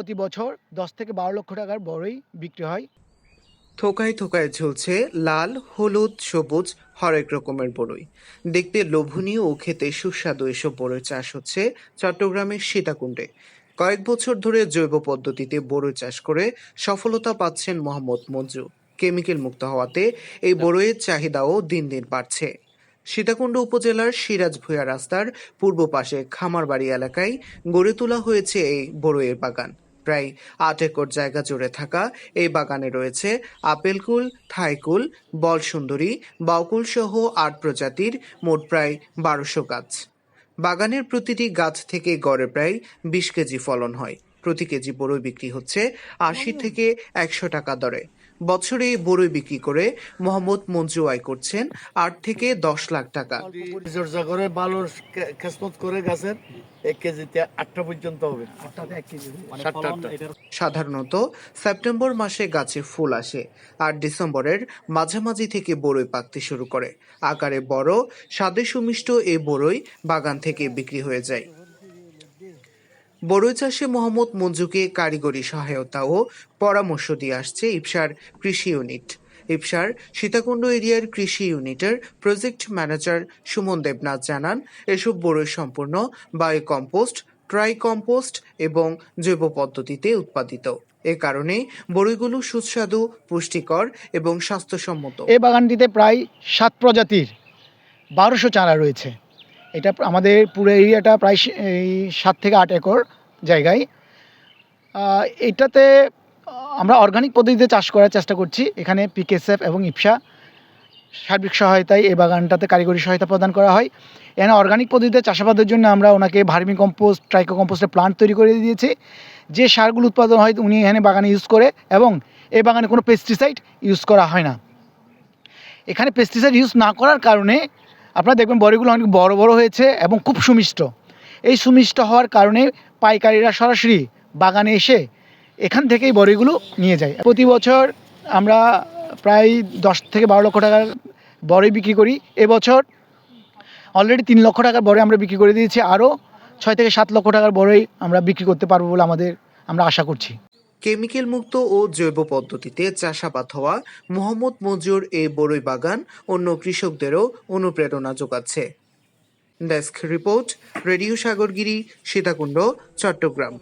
প্রতি বছর দশ থেকে বারো লক্ষ টাকার বড়ই বিক্রি হয়। থোকায় থোকায় ঝুলছে লাল, হলুদ, সবুজ হরেক রকমের বড়ই। দেখতে লোভনীয় ও খেতে সুস্বাদু এসব বড়ই চাষ হচ্ছে চট্টগ্রামের সীতাকুণ্ডে। কয়েক বছর ধরে জৈব পদ্ধতিতে বড়ই চাষ করে সফলতা পাচ্ছেন মোহাম্মদ মঞ্জু। কেমিক্যাল মুক্ত হওয়াতে এই বড়ইয়ের চাহিদাও দিন দিন বাড়ছে। সীতাকুণ্ড উপজেলার সিরাজ ভূয়া রাস্তার পূর্ব পাশে খামারবাড়ি এলাকায় গড়ে তোলা হয়েছে এই বড়ইয়ের বাগান। প্রায় আট একর জায়গা জুড়ে থাকা এই বাগানে রয়েছে আপেলকুল, থাইকুল, বলসুন্দরী বাউকুল সহ আট প্রজাতির মোট প্রায় বারোশো গাছ। বাগানের প্রতিটি গাছ থেকে গড়ে প্রায় বিশ কেজি ফলন হয়। প্রতি কেজি বড়ই বিক্রি হচ্ছে আশি থেকে একশো টাকা দরে। বছরে এই বড়ই বিক্রি করে মোহাম্মদ মঞ্জু আয় করছেন আট থেকে দশ লাখ টাকা। পরিচর্যা করে ভালো খেসমত করে গাছের এক কেজিতে আটটা পর্যন্ত হবে। সাধারণত সেপ্টেম্বর মাসে গাছে ফুল আসে আর ডিসেম্বরের মাঝামাঝি থেকে বড়ই পাকতে শুরু করে। আকারে বড় স্বাদে সুমিষ্ট এই বড়ই বাগান থেকে বিক্রি হয়ে যায়। বড়ই চাষে মোহাম্মদ মঞ্জুকে কারিগরি সহায়তা ও পরামর্শ দিয়ে আসছে ইপসার কৃষি ইউনিট। ইপসার সীতাকুণ্ড এরিয়ার কৃষি ইউনিটের প্রজেক্ট ম্যানেজার সুমন দেবনাথ জানান, এসব বড়ই সম্পূর্ণ বায়ো কম্পোস্ট ট্রাই কম্পোস্ট এবং জৈব পদ্ধতিতে উৎপাদিত। এ কারণে বড়ইগুলো সুস্বাদু, পুষ্টিকর এবং স্বাস্থ্যসম্মত। এই বাগানটিতে প্রায় সাত প্রজাতির বারোশো চারা রয়েছে। এটা আমাদের পুরো এরিয়াটা প্রায় এই সাত থেকে আট একর জায়গায়। এটাতে, আমরা অর্গানিক পদ্ধতিতে চাষ করার চেষ্টা করছি। এখানে পিকেসএফ এবং ইপসা সার্বিক সহায়তায় এই বাগানটাতে কারিগরি সহায়তা প্রদান করা হয়। এখানে অর্গানিক পদ্ধতিতে চাষাবাদের জন্য আমরা ওনাকে ভার্মি কম্পোস্ট, ট্রাইকো কম্পোস্টের প্লান্ট তৈরি করে দিয়েছি। যে সারগুলো উৎপাদন হয়, উনি এখানে বাগানে ইউজ করে এবং এই বাগানে কোনো পেস্টিসাইড ইউজ করা হয় না। এখানে পেস্টিসাইড ইউজ না করার কারণে আপনারা দেখবেন বড়িগুলো অনেক বড় বড় হয়েছে এবং খুব সুমিষ্ট। এই সুমিষ্ট হওয়ার কারণে পাইকারিরা সরাসরি বাগানে এসে এখান থেকেই বড়িগুলো নিয়ে যায়। প্রতি বছর আমরা প্রায় দশ থেকে বারো লক্ষ টাকার বড়ই বিক্রি করি। এবছর অলরেডি তিন লক্ষ টাকার বড়ই আমরা বিক্রি করে দিয়েছি। আরও ছয় থেকে সাত লক্ষ টাকার বড়ই আমরা বিক্রি করতে পারব বলে আমাদের, আমরা আশা করছি। কেমিক্যাল মুক্ত ও জৈব পদ্ধতিতে চাষাবাদ হওয়া মোহাম্মদ মজুর এই বড়ই বাগান অন্য কৃষকদেরও অনুপ্রেরণা যোগাচ্ছে। Desk report, radio Sagargiri, Sitakunda, Chattogram.